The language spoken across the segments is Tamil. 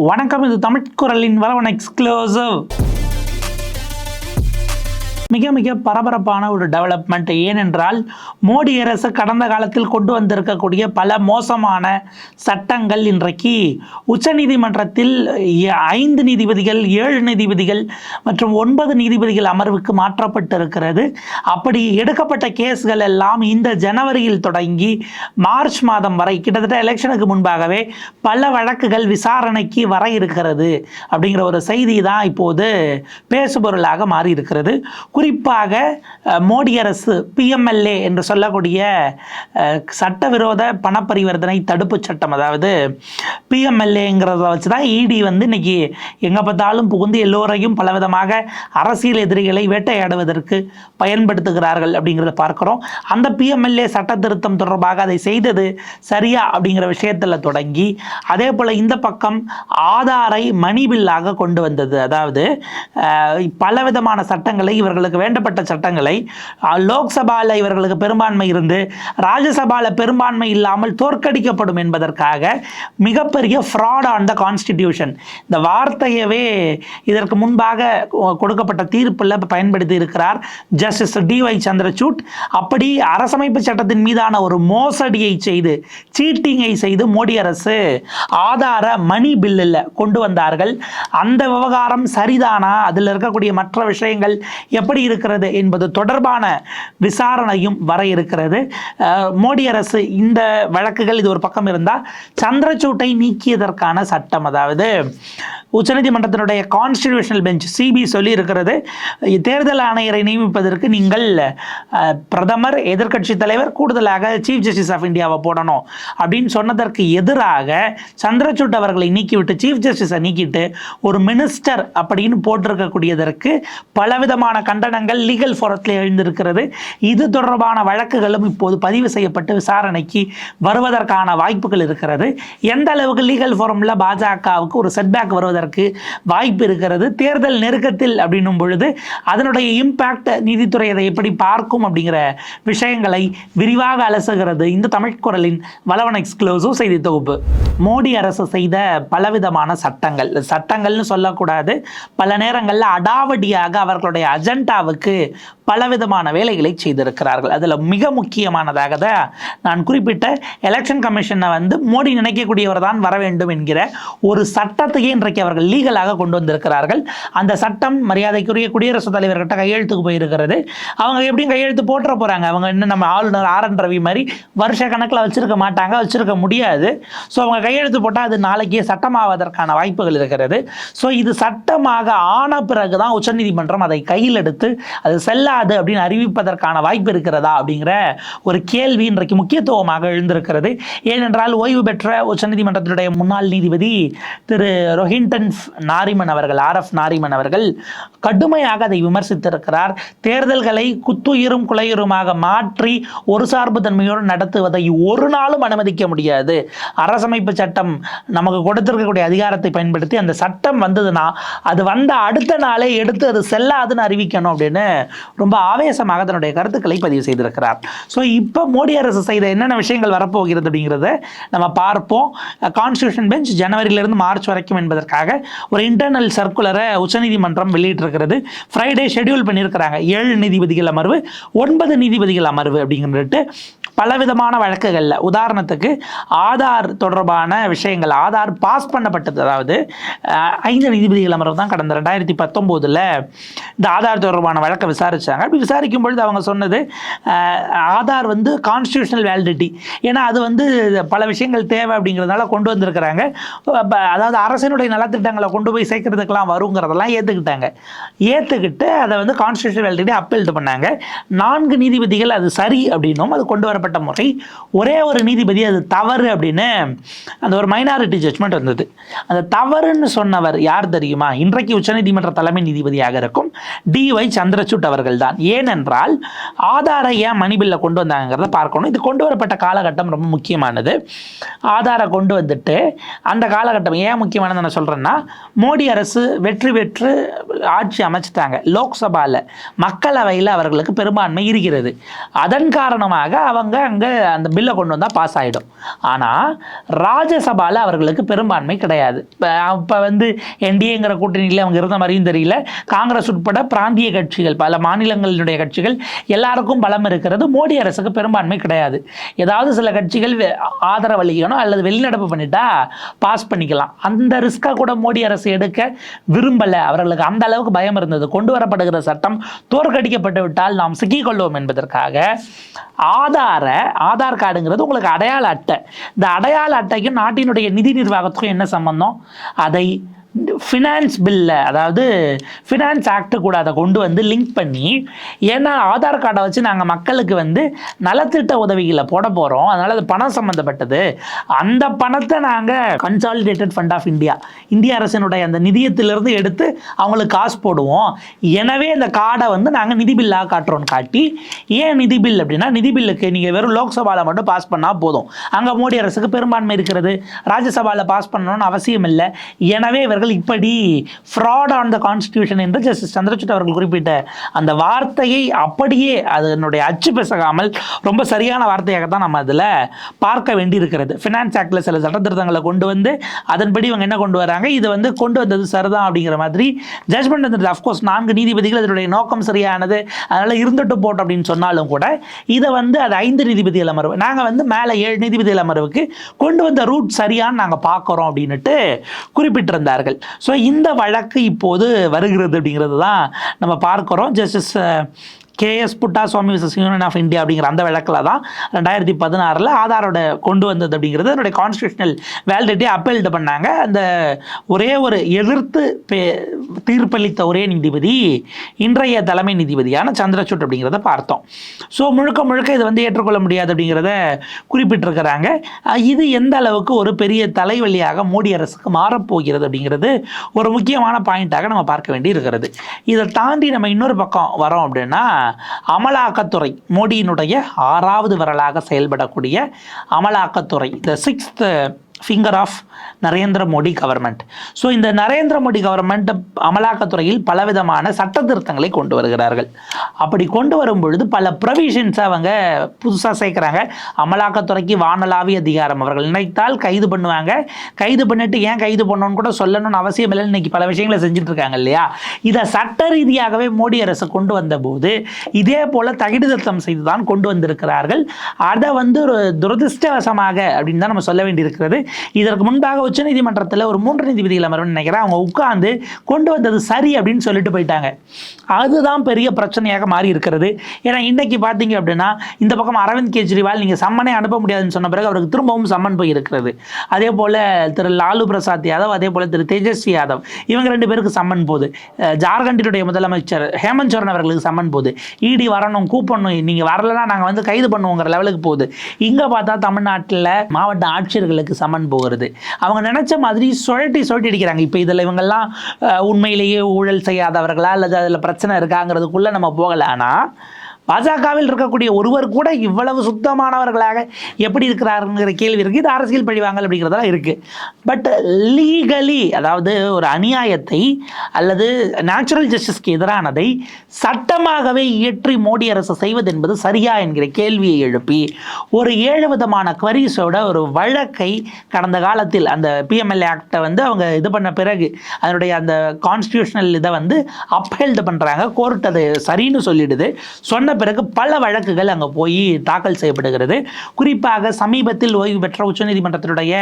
வணக்கம் இது தமிழ் குரலின் வரவன் எக்ஸ்க்ளூசிவ் மிக மிக பரபரப்பான ஒரு டெவலப்மெண்ட் ஏனென்றால் மோடி அரசு கடந்த காலத்தில் கொண்டு வந்திருக்கக்கூடிய பல மோசமான சட்டங்கள் இன்றைக்கு உச்சநீதிமன்றத்தில் ஐந்து நீதிபதிகள் ஏழு நீதிபதிகள் மற்றும் ஒன்பது நீதிபதிகள் அமர்வுக்கு மாற்றப்பட்டிருக்கிறது. அப்படி எடுக்கப்பட்ட கேஸ்கள் எல்லாம் இந்த ஜனவரியில் தொடங்கி மார்ச் மாதம் வரை கிட்டத்தட்ட எலெக்ஷனுக்கு முன்பாகவே பல வழக்குகள் விசாரணைக்கு வர இருக்கிறது. அப்படிங்கிற ஒரு செய்தி தான் இப்போது பேசுபொருளாக மாறி இருக்கிறது குறிப்பாக மோடி அரசு பிஎம்எல்ஏ என்று சொல்லக்கூடிய அஹ், சட்டவிரோத பணப்பரிவர்த்தனை தடுப்பு சட்டம் அதாவது பிஎம்எல்ஏங்கிறத வச்சு தான் இடி வந்து இன்னைக்கு எங்கே பார்த்தாலும் புகுந்து எல்லோரையும் பலவிதமாக அரசியல் எதிரிகளை வேட்டையாடுவதற்கு பயன்படுத்துகிறார்கள் அப்படிங்கிறத பார்க்குறோம். அந்த பிஎம்எல்ஏ சட்ட திருத்தம் தொடர்பாக அதை செய்தது சரியா அப்படிங்கிற விஷயத்தில் தொடங்கி அதே போல் இந்த பக்கம் ஆதாரை மணி பில்லாக கொண்டு வந்தது. அதாவது பலவிதமான சட்டங்களை இவர்களுக்கு வேண்டப்பட்ட சட்டங்களை லோக்சபாவில் இவர்களுக்கு பெரும்பான்மை இருந்து ராஜ்யசபாவில் பெரும்பான்மை இல்லாமல் தோற்கடிக்கப்படும் என்பதற்காக மிகப்பெரிய ஃப்ராட் ஆன் த கான்ஸ்டிடியூஷன் இந்த வார்த்தையவே இதற்கு முன்பாக கொடுக்கப்பட்ட தீர்ப்பில் பயன்படுத்தி இருக்கிறார் ஜஸ்டிஸ் டிஒய் சந்திரசூட். அப்படி அரசமைப்பு சட்டத்தின் மீதான ஒரு மோசடியை செய்து சீட்டிங்கை செய்து மோடி அரசு ஆதார மணி பில்லில் கொண்டு வந்தார்கள். அந்த விவகாரம் சரிதானா? அதில் இருக்கக்கூடிய மற்ற விஷயங்கள் எப்படி இருக்கிறது என்பது தொடர்பான விசாரணையும் வர இருக்கிறது. மோடி அரசு இந்த வழக்குகள் இது ஒரு பக்கம் இருந்தால் சந்திரச்சூட்டை நீக்கியதற்கான சட்டம் அதாவது உச்சநீதிமன்றத்தினுடைய கான்ஸ்டிடியூஷனல் பெஞ்ச் சிபி சொல்லி இருக்கிறது தேர்தல் ஆணையரை நியமிப்பதற்கு நீங்கள் பிரதமர் எதிர்க்கட்சி தலைவர் கூடுதலாக சீஃப் ஜஸ்டிஸ் ஆஃப் இந்தியாவை போடணும் அப்படின்னு சொன்னதற்கு எதிராக சந்திரசூட் அவர்களை நீக்கிவிட்டு சீஃப் ஜஸ்டிஸை நீக்கிட்டு ஒரு மினிஸ்டர் அப்படின்னு போட்டிருக்கக்கூடியதற்கு பலவிதமான கண்டனங்கள் லீகல் ஃபோரத்தில் எழுந்திருக்கிறது. இது தொடர்பான வழக்குகளும் இப்போது பதிவு செய்யப்பட்டு விசாரணைக்கு வருவதற்கான வாய்ப்புகள் இருக்கிறது. எந்த அளவுக்கு லீகல் ஃபோரமில் பாஜகவுக்கு ஒரு செட்பேக் வருவதற்கு வாய்ப்பு இருக்கிறது? தேர்தல் நெருக்கத்தில் அப்படின்னும் பொழுது அதனுடைய இம்பேக்ட் நீதித்துறை அதை எப்படி பார்க்கும் அப்படிங்கிற விஷயங்களை விரிவாக அலசுகிறது இந்த தமிழ் குரலின் வளவன் எக்ஸ்க்ளூசிவ் செய்தி தொகுப்பு. மோடி அரசு செய்த பலவிதமான சட்டங்கள். சட்டங்கள்னு சொல்லக்கூடாது. பல நேரங்களில் அடாவடியாக அவர்களுடைய அஜெண்டாவுக்கு பலவிதமான வேலைகளை செய்திருக்கிறார்கள். அதில் மிக முக்கியமானதாக தான் நான் குறிப்பிட்ட எலெக்ஷன் கமிஷனை வந்து மோடி நினைக்கக்கூடியவர் தான் வர வேண்டும் என்கிற ஒரு சட்டத்தையே இன்றைக்கு அவர்கள் லீகலாக கொண்டு வந்திருக்கிறார்கள். அந்த சட்டம் மரியாதைக்குரிய குடியரசுத் தலைவர்கிட்ட கையெழுத்துக்கு போயிருக்கிறது. அவங்க எப்படியும் கையெழுத்து போட்டுற போகிறாங்க அவங்க இன்னும் நம்ம ஆளுநர் ஆர் என் ரவி மாதிரி வருஷ கணக்கில் வச்சிருக்க மாட்டாங்க வச்சிருக்க முடியாது. ஸோ அவங்க கையெழுத்து போட்டால் அது நாளைக்கே சட்டமாவதற்கான வாய்ப்புகள் இருக்கிறது. ஸோ இது சட்டமாக ஆன பிறகு தான் உச்சநீதிமன்றம் அதை கையில் எடுத்து அது செல்லாது அப்படின்னு அறிவிப்பதற்கான வாய்ப்பு இருக்கிறதா அப்படிங்கிற ஒரு கேள்வி இன்றைக்கு முக்கியத்துவமாக எழுந்திருக்கிறது. ஏனென்றால் ஓய்வு பெற்ற உச்சநீதிமன்றத்தினுடைய முன்னாள் நீதிபதி திரு ரொஹின்டன் நாரிமன் அவர்கள் ஆர் எஃப் நாரிமன் அவர்கள் கடுமையாக அதை விமர்சித்திருக்கிறார். தேர்தல்களை குத்துயிரும் குலையுருமாக மாற்றி ஒரு சார்பு தன்மையோடு நடத்துவதை ஒரு நாளும் அனுமதிக்க முடியாது. அரசமைப்பு சட்டம் நமக்கு கொடுத்திருக்கக்கூடிய அதிகாரத்தை பயன்படுத்தி அந்த சட்டம் வந்ததுன்னா அது வந்த அடுத்த நாளே எடுத்து அது செல்லாதுன்னு அறிவிக்கணும். அப்படின்னு ரொம்ப ஆவேசமாக தன்னுடைய கருத்துக்களை பதிவு செய்திருக்கிறார். ஸோ இப்போ மோடி அரசு செய்த என்னென்ன விஷயங்கள் வரப்போகிறது அப்படிங்கிறத நம்ம பார்ப்போம். கான்ஸ்டியூஷன் பெஞ்ச் ஜனவரியிலிருந்து மார்ச் வரைக்கும் என்பதற்காக ஒரு இன்டர்னல் சர்க்குலரை உச்சநீதிமன்றம் வெளியிட்டிருக்கிறது. ஃப்ரைடே ஷெட்யூல் பண்ணியிருக்கிறாங்க. ஏழு நீதிபதிகள் அமர்வு ஒன்பது நீதிபதிகள் அமர்வு அப்படிங்கிறது பலவிதமான வழக்குகளில். உதாரணத்துக்கு ஆதார் தொடர்பான விஷயங்கள் ஆதார் பாஸ் பண்ணப்பட்டது. அதாவது ஐந்து நீதிபதிகள் அமர்வு தான் கடந்த ரெண்டாயிரத்தி பத்தொம்போதில் இந்த ஆதார் தொடர்பான வழக்கை விசாரித்தாங்க அப்படி விசாரிக்கும் பொழுது அவங்க சொன்னது ஆதார் வந்து கான்ஸ்டியூஷனல் வேலிடிட்டி ஏன்னா அது வந்து பல விஷயங்கள் தேவை அப்படிங்கிறதுனால கொண்டு வந்திருக்கிறாங்க. அதாவது அரசினுடைய நலத்திட்டங்களை கொண்டு போய் சேர்க்கறதுக்கெல்லாம் வருங்கிறதெல்லாம் ஏற்றுக்கிட்டாங்க ஏற்றுக்கிட்டு அதை வந்து கான்ஸ்டியூஷன் வேலிடிட்டி அப்பீல்டு பண்ணாங்க. நான்கு நீதிபதிகள் அது சரி அப்படின்னும் அது கொண்டு வரப்பட்ட முறை ஒரே ஒரு நீதிபதி அது தவறு அப்படின்னு அந்த ஒரு மைனாரிட்டி ஜட்மெண்ட் வந்தது. அந்த தவறுன்னு சொன்னவர் யார் தெரியுமா? இன்றைக்கு உச்சநீதிமன்ற தலைமை நீதிபதியாக இருக்கும் டி ஒய் சந்திரசூட் அவர்கள் தான் ஏனென்றால் ஆதாரை ஏன் மணிபில்ல கொண்டு வந்தாங்கிறத பார்க்கணும். இது கொண்டு வரப்பட்ட காலகட்டம் ரொம்ப முக்கியமானது. ஆதாரை கொண்டு வந்துட்டு அந்த காலகட்டம் ஏன் முக்கியமானது நான் சொல்கிறேன்னா மோடி அரசு வெற்றி பெற்று ஆட்சி அமைச்சிட்டாங்க. லோக்சபாவில் மக்களவையில் அவர்களுக்கு பெரும்பான்மை இருக்கிறது. அதன் காரணமாக அவங்க அவங்க அங்கே அந்த பில்லை கொண்டு வந்தால் பாஸ் ஆகிடும் ஆனால் ராஜ்யசபாவில் அவர்களுக்கு பெரும்பான்மை கிடையாது. இப்போ வந்து என்டிஏங்கிற கூட்டணியில் அவங்க இருந்த மாதிரியும் தெரியல. காங்கிரஸ் உட்பட பிராந்திய கட்சிகள் பல மாநிலங்களினுடைய கட்சிகள் எல்லாருக்கும் பலம் இருக்கிறது. மோடி அரசுக்கு பெரும்பான்மை கிடையாது. ஏதாவது சில கட்சிகள் ஆதரவு அளிக்கணும் அல்லது வெளிநடப்பு பண்ணிட்டா பாஸ் பண்ணிக்கலாம். அந்த ரிஸ்க்கை கூட மோடி அரசு எடுக்க விரும்பலை. அவர்களுக்கு அந்த அளவுக்கு பயம் இருந்தது. கொண்டு வரப்படுகிற சட்டம் தோற்கடிக்கப்பட்டு விட்டால் நாம் சிக்கிக்கொள்வோம் என்பதற்காக ஆதார் ஆதார் கார்டுங்கிறது உங்களுக்கு அடையாள அட்டை. இந்த அடையாள அட்டைக்கும் நாட்டினுடைய நிதி நிர்வாகத்துக்கும் என்ன சம்பந்தம்? அதை ஃபினான்ஸ் பில்லை அதாவது ஃபினான்ஸ் ஆக்டு கூட அதை கொண்டு வந்து லிங்க் பண்ணி ஏன்னா ஆதார் கார்டை வச்சு நாங்கள் மக்களுக்கு வந்து நலத்திட்ட உதவிகளை போட போகிறோம் அதனால் அது பணம் சம்மந்தப்பட்டது அந்த பணத்தை நாங்கள் கன்சாலிடேட்டட் ஃபண்ட் ஆஃப் இந்தியா இந்திய அரசினுடைய அந்த நிதியத்திலிருந்து எடுத்து அவங்களுக்கு காசு போடுவோம். எனவே இந்த கார்டை வந்து நாங்கள் நிதி பில்லாக காட்டுறோம்னு காட்டி ஏன் நிதி பில் அப்படின்னா நிதி பில்லுக்கு நீங்கள் வெறும் லோக்சபாவில் மட்டும் பாஸ் பண்ணால் போதும். அங்கே மோடி அரசுக்கு பெரும்பான்மை இருக்கிறது. ராஜ்யசபாவில் பாஸ் பண்ணணும்னு அவசியம் இல்லை. எனவே அவர்கள் இப்படி ஃப்ராட் ஆன் த கான்ஸ்டியூஷன் என்று ஜஸ்டிஸ் சந்திரசூட் அவர்கள் குறிப்பிட்ட அந்த வார்த்தையை அப்படியே அதனுடைய அச்சு பெசகாமல் ரொம்ப சரியான வார்த்தையாக தான் நம்ம அதில் பார்க்க வேண்டியிருக்கிறது. ஃபினான்ஸ் ஆக்டில் சில சட்டத்திருத்தங்களை கொண்டு வந்து அதன்படி இவங்க என்ன கொண்டு வராங்க? இது வந்து கொண்டு வந்தது சரிதான் அப்படிங்கிற மாதிரி ஜட்மெண்ட் வந்துருது அஃப்கோர்ஸ் நான்கு நீதிபதிகள் இதனுடைய நோக்கம் சரியானது அதனால் இருந்துட்டு போட்டோம் அப்படின்னு சொன்னாலும் கூட இதை வந்து அது ஐந்து நீதிபதிகள் அமர்வு நாங்கள் வந்து மேலே ஏழு நீதிபதிகள் அமர்வுக்கு கொண்டு வந்த ரூட் சரியான்னு நாங்கள் பார்க்குறோம் அப்படின்னுட்டு குறிப்பிட்டிருந்தார்கள். ஸோ இந்த வழக்கு இப்போது வருகிறது அப்படிங்கிறது தான் நம்ம பார்க்குறோம். Justice KS Puttaswamy versus union of India அப்படிங்கிற அந்த வழக்கில் தான் ரெண்டாயிரத்தி பதினாறில் ஆதாரோட கொண்டு வந்தது அப்படிங்கிறது அதனுடைய கான்ஸ்டியூஷனல் வேலிடிட்டி அப்பீல்டு பண்ணாங்க. அந்த ஒரே ஒரு எதிர்த்து பே- தீர்ப்பளித்த ஒரே நீதிபதி இன்றைய தலைமை நீதிபதியான சந்திரசூட் அப்படிங்கிறத பார்த்தோம். ஸோ முழுக்க முழுக்க இது வந்து ஏற்றுக்கொள்ள முடியாது அப்படிங்கிறத குறிப்பிட்டிருக்கிறாங்க. இது எந்த அளவுக்கு ஒரு பெரிய தலைவலியாக மோடி அரசுக்கு மாறப்போகிறது அப்படிங்கிறது ஒரு முக்கியமான பாயிண்ட்டாக நம்ம பார்க்க வேண்டி இருக்கிறது இதை தாண்டி நம்ம இன்னொரு பக்கம் வரோம் அப்படின்னா அமலாக்கத்துறை மோடியினுடைய ஆறாவது வரலாக செயல்படக்கூடிய அமலாக்கத்துறை the sixth finger of Narendra Modi government so இந்த நரேந்திர மோடி கவர்மெண்ட் அமலாக்கத்துறையில் பலவிதமான சட்ட திருத்தங்களை கொண்டு வருகிறார்கள். அப்படி கொண்டு வரும் பொழுது பல ப்ரொவிஷன்ஸ் அவங்க புதுசாக சேர்க்குறாங்க. அமலாக்கத்துறைக்கு வானலாவிய அதிகாரம் அவர்கள் நினைத்தால் கைது பண்ணுவாங்க. கைது பண்ணிட்டு ஏன் கைது பண்ணணும்னு கூட சொல்லணும்னு அவசியம் இல்லை இன்னைக்கு பல விஷயங்களை செஞ்சுட்டு இருக்காங்க இல்லையா? இதை சட்ட ரீதியாகவே மோடி அரசு கொண்டு வந்தபோது இதே போல் தகிடுதத்தம் செய்து தான் கொண்டு வந்திருக்கிறார்கள். அதை வந்து ஒரு துரதிருஷ்டவசமாக அப்படின்னு தான் நம்ம சொல்ல வேண்டியிருக்கிறது. இதற்கு முன்பாக உச்சநீதிமன்றத்தில் ஒரு மூன்று நீதிபதிகள் அமர்வு நினைக்கிறேன். அவங்க உட்கார்ந்து கொண்டு வந்தது சரி அப்படின்னு சொல்லிட்டு போயிட்டாங்க. அதுதான் பெரிய பிரச்சனையாக மாறி இருக்கிறது. ஏன்னா இன்றைக்கி பார்த்தீங்க அப்படின்னா இந்த பக்கம் அரவிந்த் கெஜ்ரிவால் நீங்கள் சம்மனே அனுப்ப முடியாதுன்னு சொன்ன பிறகு அவருக்கு திரும்பவும் சம்மன் போய் இருக்கிறது அதே போல் திரு லாலு பிரசாத் யாதவ் அதே போல் திரு தேஜஸ்வி யாதவ் இவங்க ரெண்டு பேருக்கு சம்மன் போகுது ஜார்க்கண்டினுடைய முதலமைச்சர் ஹேமந்த் சோரன் அவர்களுக்கு சம்மன் போகுது இடி வரணும் கூப்பிடணும் நீங்கள் வரலன்னா நாங்கள் வந்து கைது பண்ணுவோங்கிற லெவலுக்கு போகுது. இங்கே பார்த்தா தமிழ்நாட்டில் மாவட்ட ஆட்சியர்களுக்கு சம்மன் போகிறது. அவங்க நினச்ச மாதிரி சுழட்டி சுழட்டி அடிக்கிறாங்க. இப்போ இதில் இவங்கெல்லாம் அஹ், உண்மையிலேயே ஊழல் செய்யாதவர்களா? அல்லது அதில் பிரச்சனை இருக்காங்கிறதுக்குள்ளே நம்ம போகலை. ஆனால் பாஜகவில் இருக்கக்கூடிய ஒருவர் கூட இவ்வளவு சுத்தமானவர்களாக எப்படி இருக்கிறாருங்கிற கேள்வி இருக்குது இது அரசியல் பழிவாங்கல் அப்படிங்கிறதெல்லாம் இருக்குது பட் லீகலி அதாவது ஒரு அநியாயத்தை அல்லது நேச்சுரல் ஜஸ்டிஸ்க்கு எதிரானதை சட்டமாகவே இயற்றி மோடி அரசு செய்வது என்பது சரியா என்கிற கேள்வியை எழுப்பி ஒரு ஏழு விதமான குவரிஸோட ஒரு வழக்கை கடந்த காலத்தில் அந்த பிஎம்எல்ஏ ஆக்டை வந்து அவங்க இது பண்ண பிறகு அதனுடைய அந்த கான்ஸ்டியூஷனல் இதை வந்து அப்ஹெல்டு பண்ணுறாங்க கோர்ட் அதை சரின்னு சொல்லிடுது. சொன்ன பிறகு பல வழக்குகள் அங்கே போய் தாக்கல் செய்யப்படுகிறது. குறிப்பாக சமீபத்தில் ஓய்வு பெற்ற உச்சநீதிமன்றத்தினுடைய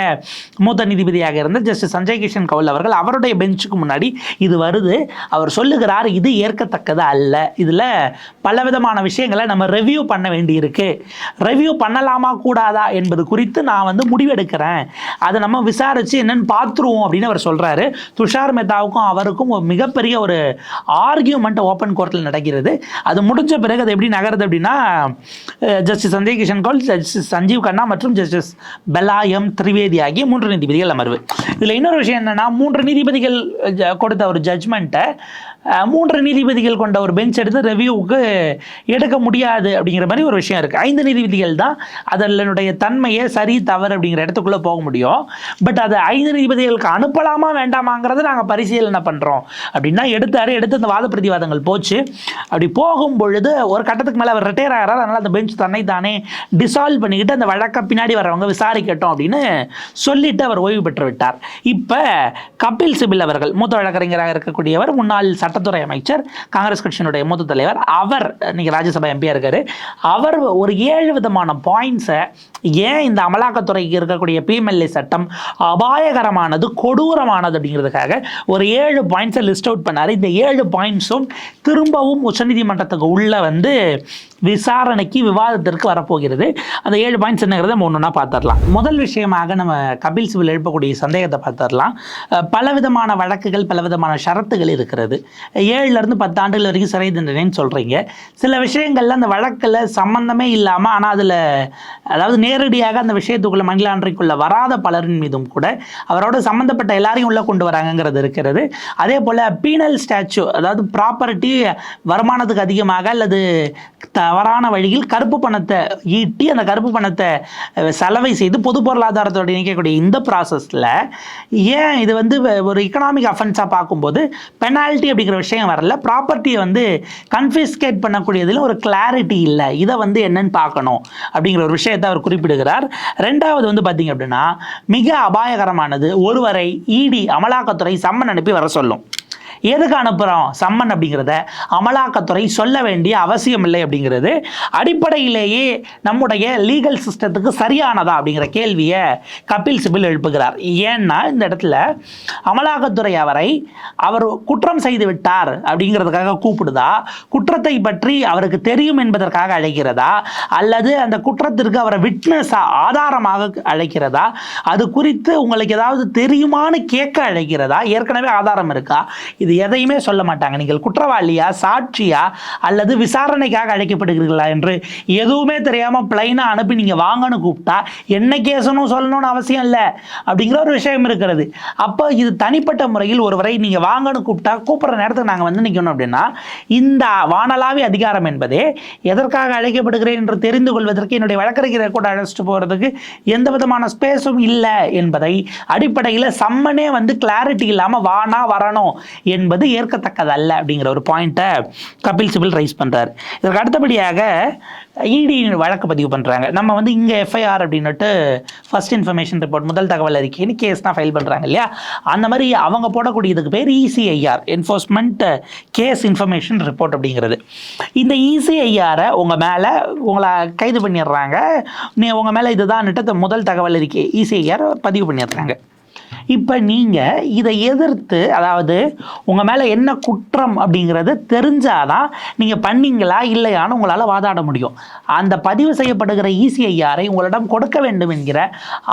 மூத்த நீதிபதியாக இருந்த ஜஸ்டிஸ் சஞ்சய் கிஷன் கவுல் அவர்கள் அவருடைய பெஞ்சுக்கு முன்னாடி இது வருது. அவர் சொல்லுகிறார் இது ஏற்கத்தக்கது அல்ல. இதில் பலவிதமான விஷயங்களை நம்ம ரெவ்யூ பண்ண வேண்டியிருக்கு. ரெவ்யூ பண்ணலாமா கூடாதா என்பது குறித்து நான் வந்து முடிவெடுக்கிறேன். அதை நம்ம விசாரித்து என்னன்னு பார்த்துருவோம் அப்படின்னு அவர் சொல்கிறாரு துஷார் மேத்தாவுக்கும் அவருக்கும் ஒரு மிகப்பெரிய ஒரு ஆர்கியூமெண்ட் ஓப்பன் கோர்ட்டில் நடக்கிறது. அது முடிஞ்ச பிறகு அதை எப்படி நகருது அப்படின்னா ஜஸ்டிஸ் சஞ்சய் கிஷன் கவுல் ஜஸ்டிஸ் சஞ்சீவ் கண்ணா மற்றும் ஜஸ்டிஸ் பெலாயம் திரிவேதி ஆகிய மூன்று நீதிபதிகள் அமர்வு. இதில் இன்னொரு விஷயம் என்னென்னா மூன்று நீதிபதிகள் ஜ- கொடுத்த ஒரு ஜட்ஜ்மெண்ட்டை மூன்று நீதிபதிகள் கொண்ட ஒரு பெஞ்ச் எடுத்து ரெவியூவுக்கு எடுக்க முடியாது அப்படிங்கிற மாதிரி ஒரு விஷயம் இருக்குது ஐந்து நீதிபதிகள் தான் அதனுடைய தன்மையை சரி தவறு அப்படிங்கிற இடத்துக்குள்ளே போக முடியும். பட் அதை ஐந்து நீதிபதிகளுக்கு அனுப்பலாமா வேண்டாமாங்கிறத நாங்கள் பரிசீலனை பண்ணுறோம் அப்படின்னா எடுத்தாரு எடுத்து அந்த வாத பிரதிவாதங்கள் போச்சு. அப்படி போகும் பொழுது ஒரு கட்டத்துக்கு மேலே அவர் ரிட்டையர் ஆகிறார். அதனால் அந்த பெஞ்ச் தன்னை தானே டிசால்வ் பண்ணிக்கிட்டு அந்த வழக்கை பின்னாடி வரவங்க விசாரிக்கட்டும் அப்படின்னு சொல்லிட்டு அவர் ஓய்வு பெற்று விட்டார். இப்போ கபில் சிபில் அவர்கள் மூத்த வழக்கறிஞராக இருக்கக்கூடியவர் முன்னாள் சட்டத்துறை அமைச்சர் காங்கிரஸ் கட்சியினுடைய மூத்த தலைவர் அவர் இன்னைக்கு ராஜ்யசபா எம்பியாக இருக்காரு. அவர் ஒரு ஏழு விதமான பாயிண்ட்ஸை ஏன் இந்த அமலாக்கத்துறைக்கு இருக்கக்கூடிய பிஎம்எல்ஏ சட்டம் அபாயகரமானது கொடூரமானது அப்படிங்கிறதுக்காக ஒரு ஏழு பாயிண்ட்ஸை லிஸ்ட் அவுட் பண்ணார். இந்த ஏழு பாயிண்ட்ஸும் திரும்பவும் உச்சநீதிமன்றத்துக்கு உள்ளே வந்து விசாரணைக்கு விவாதத்திற்கு வரப்போகிறது. அந்த ஏழு பாயிண்ட்ஸ் என்னங்கிறத நம்ம ஒன்றா பார்த்துடலாம். முதல் விஷயமாக நம்ம கபில் சிபில் எழுப்பக்கூடிய சந்தேகத்தை பார்த்துடலாம். பலவிதமான வழக்குகள் பலவிதமான ஷரத்துகள் இருக்கிறது. ஏழுலேருந்து பத்து ஆண்டுகள் வரைக்கும் சிறை தண்டனைன்னு சொல்கிறீங்க சில விஷயங்கள்ல அந்த வழக்கில் சம்மந்தமே இல்லாமல் ஆனால் அதில் அதாவது நேரடியாக அந்த விஷயத்துக்குள்ள மணிலாண்டிக்குள்ளே வராத பலரின் மீதும் கூட அவரோட சம்மந்தப்பட்ட எல்லாரையும் உள்ளே கொண்டு வராங்கங்கிறது இருக்கிறது. அதே போல் பீனல் ஸ்டாச்சு அதாவது ப்ராப்பர்ட்டி வருமானத்துக்கு அதிகமாக அல்லது த தவறான வழியில் கருப்பு பணத்தை ஈட்டி அந்த கருப்பு பணத்தை செலவை செய்து பொது பொருளாதாரத்தோடு இணைக்கக்கூடிய இந்த ப்ராசஸில் ஏன் இது வந்து ஒரு எக்கனாமிக் அஃபென்ஸாக பார்க்கும்போது பெனால்ட்டி அப்படிங்கிற விஷயம் வரல. ப்ராப்பர்ட்டியை வந்து கன்ஃபிஸ்கேட் பண்ணக்கூடியதில் ஒரு கிளாரிட்டி இல்லை. இதை வந்து என்னன்னு பார்க்கணும் அப்படிங்கிற ஒரு விஷயத்தை அவர் குறிப்பிடுகிறார். ரெண்டாவது வந்து பார்த்தீங்க அப்படின்னா மிக அபாயகரமானது ஒருவரை இடி அமலாக்கத்துறை சம்மன் அனுப்பி வர சொல்லும். எதுக்கு அனுப்புகிறோம் சம்மன் அப்படிங்கிறத அமலாக்கத்துறை சொல்ல வேண்டிய அவசியம் இல்லை அப்படிங்கிறது அடிப்படையிலேயே நம்முடைய லீகல் சிஸ்டத்துக்கு சரியானதா அப்படிங்கிற கேள்வியை கபில் சிபில் எழுப்புகிறார். ஏன்னா இந்த இடத்துல அமலாக்கத்துறை அவரை அவர் குற்றம் செய்து விட்டார் அப்படிங்கிறதுக்காக கூப்பிடுதா? குற்றத்தை பற்றி அவருக்கு தெரியும் என்பதற்காக அழைக்கிறதா? அல்லது அந்த குற்றத்திற்கு அவரை விட்னஸ் ஆதாரமாக அழைக்கிறதா? அது குறித்து உங்களுக்கு ஏதாவது தெரியுமான்னு கேட்க அழைக்கிறதா? ஏற்கனவே ஆதாரம் இருக்கா? இது எதையுமே சொல்ல மாட்டாங்க. நீங்கள் குற்றவாளியா சாட்சியா அல்லது விசாரணைக்காக அழைக்கப்படுகிறீர்களா என்று எதுவுமே தெரியாமல் பிளைனாக அனுப்பி நீங்கள் வாங்கன்னு கூப்பிட்டா என்ன கேசணும் சொல்லணும்னு அவசியம் இல்லை அப்படிங்கிற ஒரு விஷயம் இருக்கிறது. அப்போ இது தனிப்பட்ட முறையில் ஒருவரை நீங்கள் வாங்கன்னு கூப்பிட்டா கூப்பிட்ற நேரத்துக்கு நாங்கள் வந்து நிற்கணும் அப்படின்னா இந்த வானலாவி அதிகாரம் என்பதே எதற்காக அழைக்கப்படுகிறேன் என்று தெரிந்து கொள்வதற்கு என்னுடைய வழக்கறிஞரை கூட அழைச்சிட்டு போகிறதுக்கு எந்த விதமான ஸ்பேஸும் இல்லை என்பதை அடிப்படையில் சம்மனே வந்து கிளாரிட்டி இல்லாமல் வானா வரணும் என்பது ஏற்கத்தக்கதல்ல அப்படிங்கிற ஒரு பாயிண்ட்டை கபில் சிபில் ரைஸ் பண்ணுறாரு இதற்கு அடுத்தபடியாக இடி வழக்கு பதிவு பண்ணுறாங்க நம்ம வந்து இங்கே எஃப்ஐஆர் அப்படின்னுட்டு ஃபர்ஸ்ட் இன்ஃபர்மேஷன் ரிப்போர்ட் முதல் தகவல் அறிக்கைன்னு கேஸ் தான் ஃபைல் பண்ணுறாங்க இல்லையா? அந்த மாதிரி அவங்க போடக்கூடியதுக்கு பேர் ECIR enforcement case information report அப்படிங்கிறது. இந்த இசிஐஆரை உங்கள் மேலே உங்களை கைது பண்ணிடுறாங்க. நீ உங்கள் மேலே இதுதான்னுட்டு முதல் தகவல் அறிக்கை இசிஐஆர் பதிவு பண்ணிடுறாங்க. இப்போ நீங்கள் இதை எதிர்த்து அதாவது உங்கள் மேலே என்ன குற்றம் அப்படிங்கிறது தெரிஞ்சாதான் நீங்கள் பண்ணீங்களா இல்லையான்னு உங்களால் வாதாட முடியும். அந்த பதிவு செய்யப்படுகிற இசிஐஆரை உங்களிடம் கொடுக்க வேண்டும் என்கிற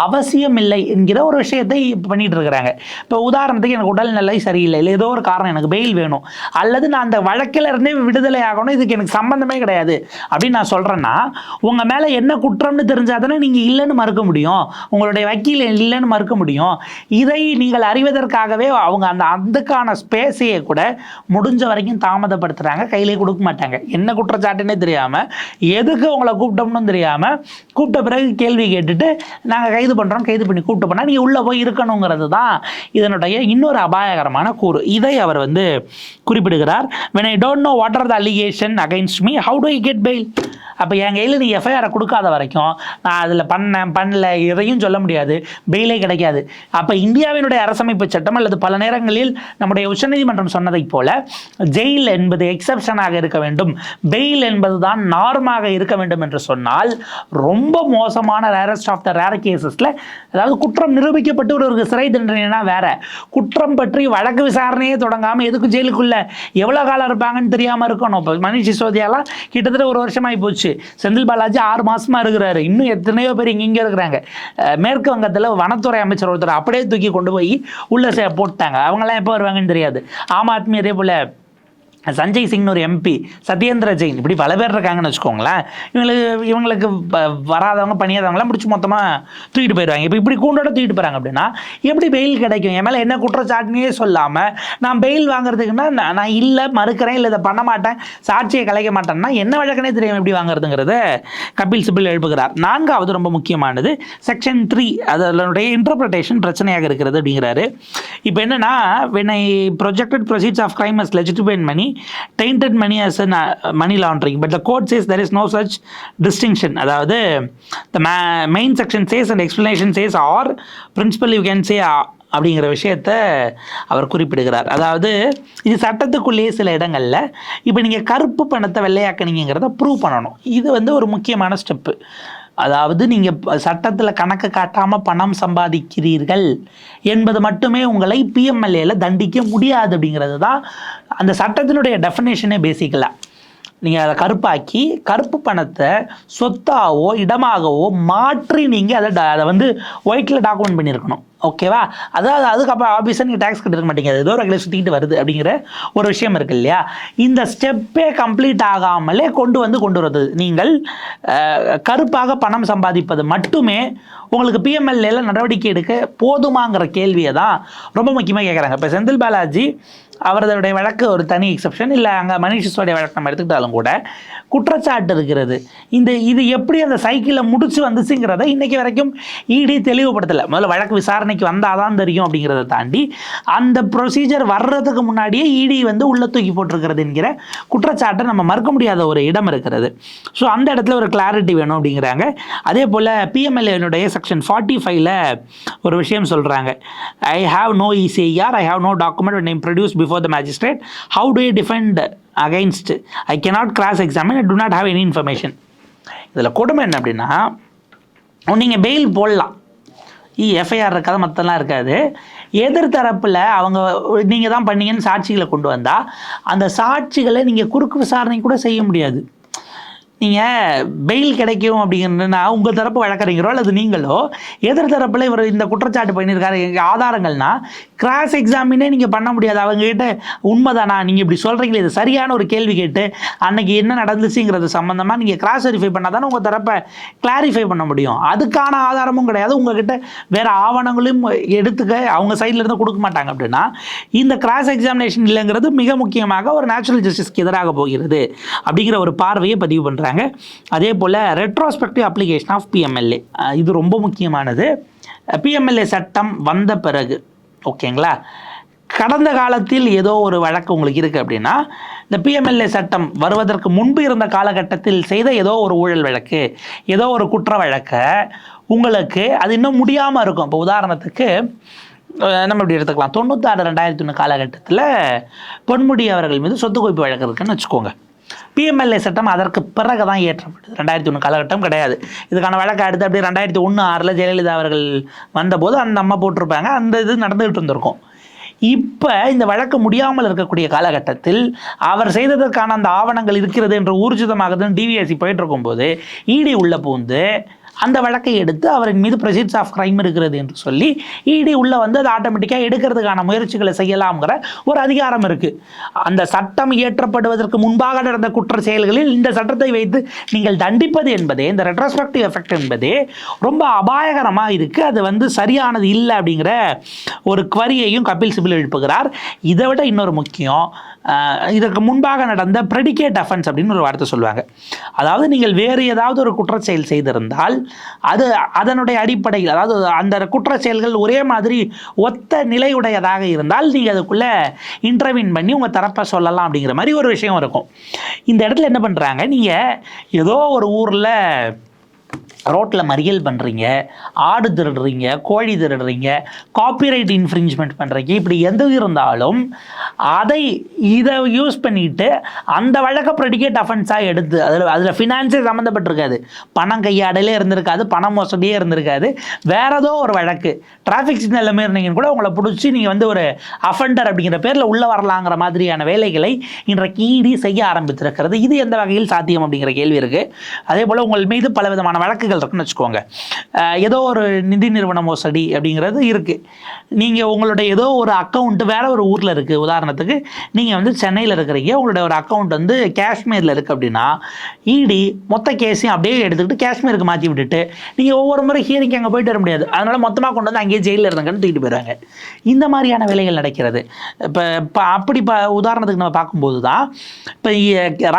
அவசியம் இல்லை என்கிற ஒரு விஷயத்தை பண்ணிகிட்டு இருக்கிறாங்க. இப்போ உதாரணத்துக்கு எனக்கு உடல்நிலை சரியில்லை இல்லை ஏதோ ஒரு காரணம் எனக்கு பெயில் வேணும் அல்லது நான் அந்த வழக்கில் இருந்தே விடுதலை ஆகணும் இதுக்கு எனக்கு சம்மந்தமே கிடையாது அப்படின்னு நான் சொல்கிறேன்னா உங்கள் மேலே என்ன குற்றம்னு தெரிஞ்சாதானே நீங்கள் இல்லைன்னு மறுக்க முடியும். உங்களுடைய வக்கீல் இல்லைன்னு மறுக்க முடியும். இதை நீங்கள் அறிவதற்காகவே அவங்க அந்த அதுக்கான ஸ்பேஸையே கூட முடிஞ்ச வரைக்கும் தாமதப்படுத்துகிறாங்க கையிலே கொடுக்க மாட்டாங்க. என்ன குற்றச்சாட்டுன்னே தெரியாமல் எதுக்கு உங்களை கூப்பிட்டோம்னு தெரியாமல் கூப்பிட்ட பிறகு கேள்வி கேட்டுட்டு நாங்கள் கைது பண்ணுறோம் கைது பண்ணி கூப்பிட்டு போனால் நீங்கள் உள்ளே போய் இருக்கணுங்கிறது தான் இதனுடைய இன்னொரு அபாயகரமான கூறு. இதை அவர் வந்து குறிப்பிடுகிறார். When I don't know what are the allegation against me how do I get bail அப்போ என் கையில் நீ எஃப்ஐஆரை கொடுக்காத வரைக்கும் நான் அதில் பண்ணேன் பண்ணல எதையும் சொல்ல முடியாது. பெயிலே கிடைக்காது. அப்போ இந்தியாவினுடைய அரசமைப்பு சட்டம் அல்லது பல நேரங்களில் நம்முடைய உச்சநீதிமன்றம் சொன்னதைப் போல ஜெயில் என்பது எக்ஸப்ஷனாக இருக்க வேண்டும். பெயில் என்பது தான் நார்மாக இருக்க வேண்டும் என்று சொன்னால் ரொம்ப மோசமான ரேரஸ்ட் ஆஃப் த ரேர கேசஸில் அதாவது குற்றம் நிரூபிக்கப்பட்டு ஒரு சிறை தண்டனைனா வேற. குற்றம் பற்றி வழக்கு விசாரணையே தொடங்காமல் எதுக்கு ஜெயிலுக்குள்ள எவ்வளோ காலம் இருப்பாங்கன்னு தெரியாமல் இருக்கணும். இப்போ மணிஷ் சிசோதியாலாம் கிட்டத்தட்ட ஒரு வருஷமாகி போச்சு. செந்தில் பாலாஜி ஆறு மாதமாக இருக்கிறாரு. இன்னும் எத்தனையோ பேர் இங்கே இருக்கிறாங்க. மேற்கு வங்கத்தில் வனத்துறை அமைச்சர் ஒருத்தர் அப்படியே தூக்கி கொண்டு போய் உள்ள போட்டாங்க. அவங்கெல்லாம் எப்போ வருவாங்கன்னு தெரியாது. ஆம் ஆத்மி அதே போல் சஞ்சய் சிங்னு ஒரு எம்பி சத்யேந்திர ஜெயின் இப்படி பல பேர் இருக்காங்கன்னு வச்சுக்கோங்களேன். இவங்களுக்கு இவங்களுக்கு வ- வராதவங்க பணியாதவங்களாம் பிடிச்சி மொத்தமாக தூக்கிட்டு போயிடுவாங்க. இப்போ இப்படி கூண்டோட தூக்கிட்டு போகிறாங்க அப்படின்னா எப்படி பெயில் கிடைக்கும்? என் மேலே என்ன குற்றச்சாட்டுனே சொல்லாமல் நான் பெயில் வாங்குறதுக்குன்னா நான் நான் இல்லை மறுக்கிறேன் இல்லை இதை பண்ண மாட்டேன் சாட்சியை கலைக்க மாட்டேன்னா என்ன வழக்கனே தெரியும் எப்படி வாங்குறதுங்கிறத கபில் சிபில் எழுப்புகிறார். நான்காவது ரொம்ப முக்கியமானது செக்ஷன் த்ரீ அதனுடைய இன்டர்பிரிட்டேஷன் பிரச்சனையாக இருக்கிறது அப்படிங்கிறாரு. இப்போ என்னன்னா when I proceeds of of crime as legitimate tainted money as an money laundering but the court says there is no such distinction அதாவது the main section says and explanation says are principal you can say அப்படிங்கிற விஷயத்த அவர் குறிப்பிடுகிறார் அதாவது இது சட்டத்துக்குள்ளேயே சில இடங்களில் இப்போ நீங்கள் கருப்பு பணத்தை வெள்ளையாக்கினீங்கிறத ப்ரூவ் பண்ணணும் இது வந்து ஒரு முக்கியமான ஸ்டெப்பு அதாவது நீங்கள் சட்டத்தில் கணக்கு காட்டாமல் பணம் சம்பாதிக்கிறீர்கள் என்பது மட்டுமே உங்களை பிஎம்எல்ஏல தண்டிக்க முடியாது அப்படிங்கிறது தான் அந்த சட்டத்தினுடைய டெஃபினேஷனே பேசிக்கலாக நீங்கள் அதை கருப்பாக்கி கருப்பு பணத்தை சொத்தாவோ இடமாகவோ மாற்றி நீங்கள் அதை ட- அதை வந்து ஒயிட்டில் டாக்குமெண்ட் பண்ணியிருக்கணும். ஓகேவா? அதாவது அதுக்கப்புறம் ஆஃபீஸர் நீங்கள் டேக்ஸ் கட்டிருக்க மாட்டேங்குது ஏதோ ரெகுலேஷன் சுற்றிக்கிட்டு வருது அப்படிங்கிற ஒரு விஷயம் இருக்கு இல்லையா? இந்த ஸ்டெப்பே கம்ப்ளீட் ஆகாமலே கொண்டு வந்து கொண்டு வருது. நீங்கள் கருப்பாக பணம் சம்பாதிப்பது மட்டுமே உங்களுக்கு பிஎம்எல்ஏல நடவடிக்கை எடுக்க போதுமாங்கிற கேள்வியை தான் ரொம்ப முக்கியமாக கேட்குறாங்க இப்போ செந்தில் பாலாஜி அவரதுடைய வழக்கு ஒரு தனி எக்ஸப்ஷன் இல்லை அங்கே மணிஷ் சிசோடைய வழக்கு நம்ம எடுத்துக்கிட்டாலும் கூட குற்றச்சாட்டு இருக்கிறது. இந்த இது எப்படி அந்த சைக்கிளில் முடிச்சு வந்துச்சுங்கிறத இன்றைக்கி வரைக்கும் இடி தெளிவுபடுத்தலை. முதல்ல வழக்கு விசாரணைக்கு வந்தால் தான் தெரியும் அப்படிங்கிறத தாண்டி அந்த ப்ரொசீஜர் வர்றதுக்கு முன்னாடியே இடி வந்து உள்ள தூக்கி போட்டிருக்கிறது என்கிற குற்றச்சாட்டை நம்ம மறுக்க முடியாத ஒரு இடம் இருக்கிறது. ஸோ அந்த இடத்துல ஒரு கிளாரிட்டி வேணும் அப்படிங்கிறாங்க. அதே போல் பிஎம்எல்ஏனுடைய செக்ஷன் ஃபார்ட்டி ஃபைவ்ல ஒரு விஷயம் சொல்கிறாங்க I have no ECIR I have no document name produce before the magistrate how to defend against I cannot cross examine I do not have any information இதில் கொடுமை என்ன அப்படின்னா நீங்கள் பெயில் போடலாம். இ எஃப்ஐஆர் இருக்காது மற்றெல்லாம் இருக்காது. எதிர்த்தரப்பில் அவங்க நீங்கள் தான் பண்ணீங்கன்னு சாட்சிகளை கொண்டு வந்தால் அந்த சாட்சிகளை நீங்கள் குறுக்கு விசாரணை கூட செய்ய முடியாது. நீங்கள் பெயில் கிடைக்கும் அப்படிங்கிறனா உங்கள் தரப்பு வழக்கறிஞரோ அல்லது நீங்களோ எதிர் தரப்பில் இவர் இந்த குற்றச்சாட்டு பண்ணியிருக்காரு எங்க ஆதாரங்கள்னா கிராஸ் எக்ஸாமினே நீங்கள் பண்ண முடியாது. அவங்ககிட்ட உண்மைதானா? நீங்கள் இப்படி சொல்கிறீங்களே இது சரியான ஒரு கேள்வி கேட்டு அன்னைக்கு என்ன நடந்துச்சுங்கிறது சம்மந்தமாக நீங்கள் கிராஸ் வெரிஃபை பண்ணால் தானே உங்கள் தரப்பை கிளாரிஃபை பண்ண முடியும். அதுக்கான ஆதாரமும் கிடையாது. உங்ககிட்ட வேறு ஆவணங்களையும் எடுத்துக்க அவங்க சைடில் இருந்து கொடுக்க மாட்டாங்க அப்படின்னா இந்த கிராஸ் எக்ஸாமினேஷன் இல்லைங்கிறது மிக முக்கியமாக ஒரு நேச்சுரல் ஜஸ்டிஸ்க்கு எதிராக போகிறது அப்படிங்கிற ஒரு பார்வையை பதிவு பண்ணுறாங்க அதே போல் ரெட்ரோஸ்பெக்டிவ் அப்ளிகேஷன் ஆஃப் பிஎம்எல்ஏ இது ரொம்ப முக்கியமானது. பிஎம்எல்ஏ சட்டம் வந்த பிறகு ஓகேங்களா? கடந்த காலத்தில் ஏதோ ஒரு வழக்கு உங்களுக்கு இருக்குது அப்படின்னா இந்த பிஎம்எல்ஏ சட்டம் வருவதற்கு முன்பு இருந்த காலகட்டத்தில் செய்த ஏதோ ஒரு ஊழல் வழக்கு ஏதோ ஒரு குற்ற வழக்கை உங்களுக்கு அது இன்னும் முடியாமல் இருக்கும். இப்போ உதாரணத்துக்கு நம்ம இப்படி எடுத்துக்கலாம். தொண்ணூத்தாறு ரெண்டாயிரத்தி ஒன்று காலகட்டத்தில் பொன்முடி அவர்கள் மீது சொத்து குவிப்பு வழக்கு இருக்குன்னு வச்சுக்கோங்க. பிஎம்எல்ஏ சட்டம் அதற்கு பிறகு தான் ஏற்றப்பட்டது ரெண்டாயிரத்தி ஒன்று காலகட்டம் கிடையாது. இதுக்கான வழக்கு அடுத்து அப்படியே ரெண்டாயிரத்தி ஒன்று ஆறில் ஜெயலலிதா அவர்கள் வந்தபோது அந்த அம்மா போட்டிருப்பாங்க. அந்த இது நடந்துகிட்டு இருந்திருக்கும். இப்போ இந்த வழக்கு முடியாமல் இருக்கக்கூடிய காலகட்டத்தில் அவர் செய்ததற்கான அந்த ஆவணங்கள் இருக்கிறது என்று ஊர்ஜிதமாகுதுன்னு டிவிஎஸ்சி போயிட்டு இருக்கும்போது இடி உள்ள பூந்து அந்த வழக்கை எடுத்து அவரின் மீது ப்ரொசீட்ஸ் ஆஃப் கிரைம் இருக்கிறது என்று சொல்லி இடி உள்ளே வந்து அது ஆட்டோமேட்டிக்காக எடுக்கிறதுக்கான முயற்சிகளை செய்யலாம்ங்கிற ஒரு அதிகாரம் இருக்குது அந்த சட்டம் இயற்றப்படுவதற்கு முன்பாக நடந்த குற்ற செயல்களில் இந்த சட்டத்தை வைத்து நீங்கள் தண்டிப்பது என்பதே இந்த ரெட்ரோஸ்பெக்டிவ் எஃபெக்ட் என்பதே ரொம்ப அபாயகரமாக இருக்குது அது வந்து சரியானது இல்லை அப்படிங்கிற ஒரு குவரியையும் கபில் சிபில் எழுப்புகிறார். இதை விட இன்னொரு முக்கியம் இதற்கு முன்பாக நடந்த ப்ரெடிகேட் அஃபென்ஸ் அப்படின்னு ஒரு வார்த்தை சொல்லுவாங்க. அதாவது நீங்கள் வேறு ஏதாவது ஒரு குற்றச்செயல் செய்திருந்தால் அது அதனுடைய அடிப்படையில் அதாவது அந்த குற்ற செயல்கள் ஒரே மாதிரி ஒத்த நிலையுடையதாக இருந்தால் நீங்கள் அதுக்குள்ளே இன்டர்வின் பண்ணி உங்கள் தரப்பை சொல்லலாம் அப்படிங்கிற மாதிரி ஒரு விஷயம் இருக்கும். இந்த இடத்துல என்ன பண்ணுறாங்க நீங்கள் ஏதோ ஒரு ஊரில் ரோட்டில் மறியல் பண்ணுறீங்க ஆடு திருடுறீங்க கோழி திருடுறீங்க காப்பிரைட் இன்ஃப்ரிஞ்ச்மெண்ட் பண்ணுறீங்க இப்படி எது இருந்தாலும் அதை இதை யூஸ் பண்ணிட்டு அந்த வழக்க ப்ரெடிகேட் அஃபென்ஸாக எடுத்து அதில் அதில் ஃபினான்ஸே சம்மந்தப்பட்டிருக்காது. பணம் கையாடலே இருந்திருக்காது பணம் மோசடியே இருந்திருக்காது. வேற ஏதோ ஒரு வழக்கு. டிராஃபிக் சிக்னல் எல்லாமே இருந்தீங்கன்னு கூட உங்களை பிடிச்சி நீங்கள் வந்து ஒரு அஃபெண்டர் அப்படிங்கிற பேரில் உள்ளே வரலாங்கிற மாதிரியான வேலைகளை இன்றைக்கு ஈடி செய்ய ஆரம்பித்திருக்கிறது. இது எந்த வகையில் சாத்தியம் அப்படிங்கிற கேள்வி இருக்குது அதே போல் உங்கள் மீது பல விதமான வழக்குகள் இருக்குன்னு வச்சுக்கோங்க. ஏதோ ஒரு நிதி நிறுவன மோசடி அப்படிங்கிறது இருக்குது நீங்கள் உங்களுடைய ஏதோ ஒரு அக்கௌண்ட்டு வேற ஒரு ஊரில் இருக்குது உதாரணத்துக்கு நீங்கள் வந்து சென்னையில் இருக்கிறீங்க உங்களுடைய ஒரு அக்கௌண்ட் வந்து காஷ்மீரில் இருக்குது அப்படின்னா இடி மொத்த கேஸையும் அப்படியே எடுத்துக்கிட்டு காஷ்மீருக்கு மாற்றி விட்டுட்டு நீங்கள் ஒவ்வொரு முறை ஹியரிங் அங்கே போயிட்டு வர முடியாது. அதனால் மொத்தமாக கொண்டு வந்து அங்கேயே ஜெயிலில் இருந்தாங்கன்னு தூக்கிட்டு போயிடுவாங்க. இந்த மாதிரியான வேலைகள் நடக்கிறது. இப்போ இப்போ அப்படி ப உதாரணத்துக்கு நம்ம பார்க்கும்போது தான் இப்போ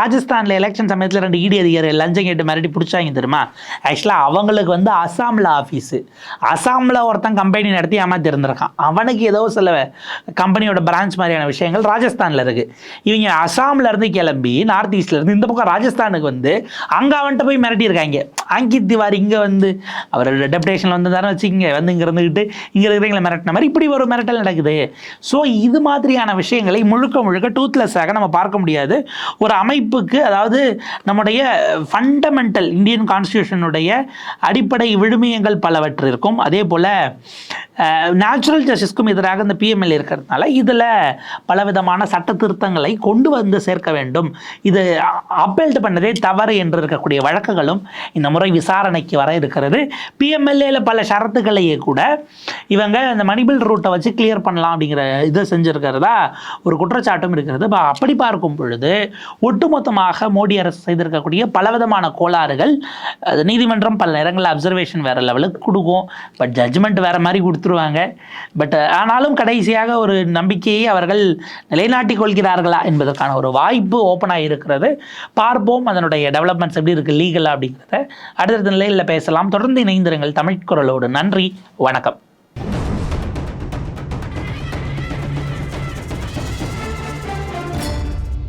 ராஜஸ்தானில் எலெக்ஷன் சமயத்தில் ரெண்டு இடி அதிகாரி லஞ்சம் கேட்டு மிரட்டி பிடிச்சாங்க தெரியுமா? ஆக்சுவலாக அவங்களுக்கு வந்து அசாமில் ஆஃபீஸு அசாமில் ஒருத்தன் கம்பெனி நடத்தி ஏமாத்திருந்திருக்கான். அவனுக்கு ஏதோ சில கம்பெனியோட பிரான்ச் மாதிரியான விஷயங்கள் ராஜஸ்தானில் இருக்குது இவங்க அசாமில் இருந்து கிளம்பி நார்த் ஈஸ்ட்லேருந்து இந்த பக்கம் ராஜஸ்தானுக்கு வந்து அங்கே அவன்கிட்ட போய் மிரட்டியிருக்காங்க. அங்கித் திவாரி இங்கே வந்து அவர் டெப்டேஷனில் வந்திருந்தாருன்னு வச்சுக்கோங்க. வந்து இங்கே இருந்துக்கிட்டு இங்கே இருக்கிறவங்களை மிரட்டின மாதிரி இப்படி ஒரு மிரட்டல் நடக்குது. ஸோ இது மாதிரியான விஷயங்களை முழுக்க முழுக்க டூத்லெஸ்ஸாக நம்ம பார்க்க முடியாது. ஒரு அமைப்புக்கு அதாவது நம்முடைய ஃபண்டமெண்டல் இந்தியன் கான்ஸ்டியூஷன் கான்ஸ்டியூஷனுடைய அடிப்படை விழுமியங்கள் பலவற்றிற்கும் அதே போல் நேச்சுரல் ஜஸ்டிஸ்க்கும் எதிராக இந்த பிஎம்எல் இருக்கிறதுனால இதில் பலவிதமான சட்ட திருத்தங்களை கொண்டு வந்து சேர்க்க வேண்டும். இது அப்பேல்ட் பண்ணதே தவறு என்று இருக்கக்கூடிய வழக்குகளும் இந்த முறை விசாரணைக்கு வர இருக்கிறது. பிஎம்எல்ஏல பல ஷரத்துக்களையே கூட இவங்க இந்த மணிபில் ரூட்டை வச்சு கிளியர் பண்ணலாம் அப்படிங்கிற இதை செஞ்சுருக்கிறதா? ஒரு குற்றச்சாட்டும் இருக்கிறது. அப்படி பார்க்கும் பொழுது ஒட்டுமொத்தமாக மோடி அரசு செய்திருக்கக்கூடிய பலவிதமான கோளாறுகள் அது நீதிமன்றம் பல நேரங்களில் அப்சர்வேஷன் வேறு லெவலுக்கு கொடுக்கும். பட் ஜட்ஜ்மெண்ட் வேறு மாதிரி கொடுத்துருவாங்க. பட் ஆனாலும் கடைசியாக ஒரு நம்பிக்கையை அவர்கள் நிலைநாட்டிக் கொள்கிறார்களா என்பதற்கான ஒரு வாய்ப்பு ஓப்பன் ஆகியிருக்கிறது பார்ப்போம் அதனுடைய டெவலப்மெண்ட்ஸ் எப்படி இருக்குது லீகலாக அப்படிங்கிறத. அடுத்தடுத்த நிலையில் பேசலாம். தொடர்ந்து இணைந்திருங்கள் தமிழ் குரலோடு. நன்றி. வணக்கம்.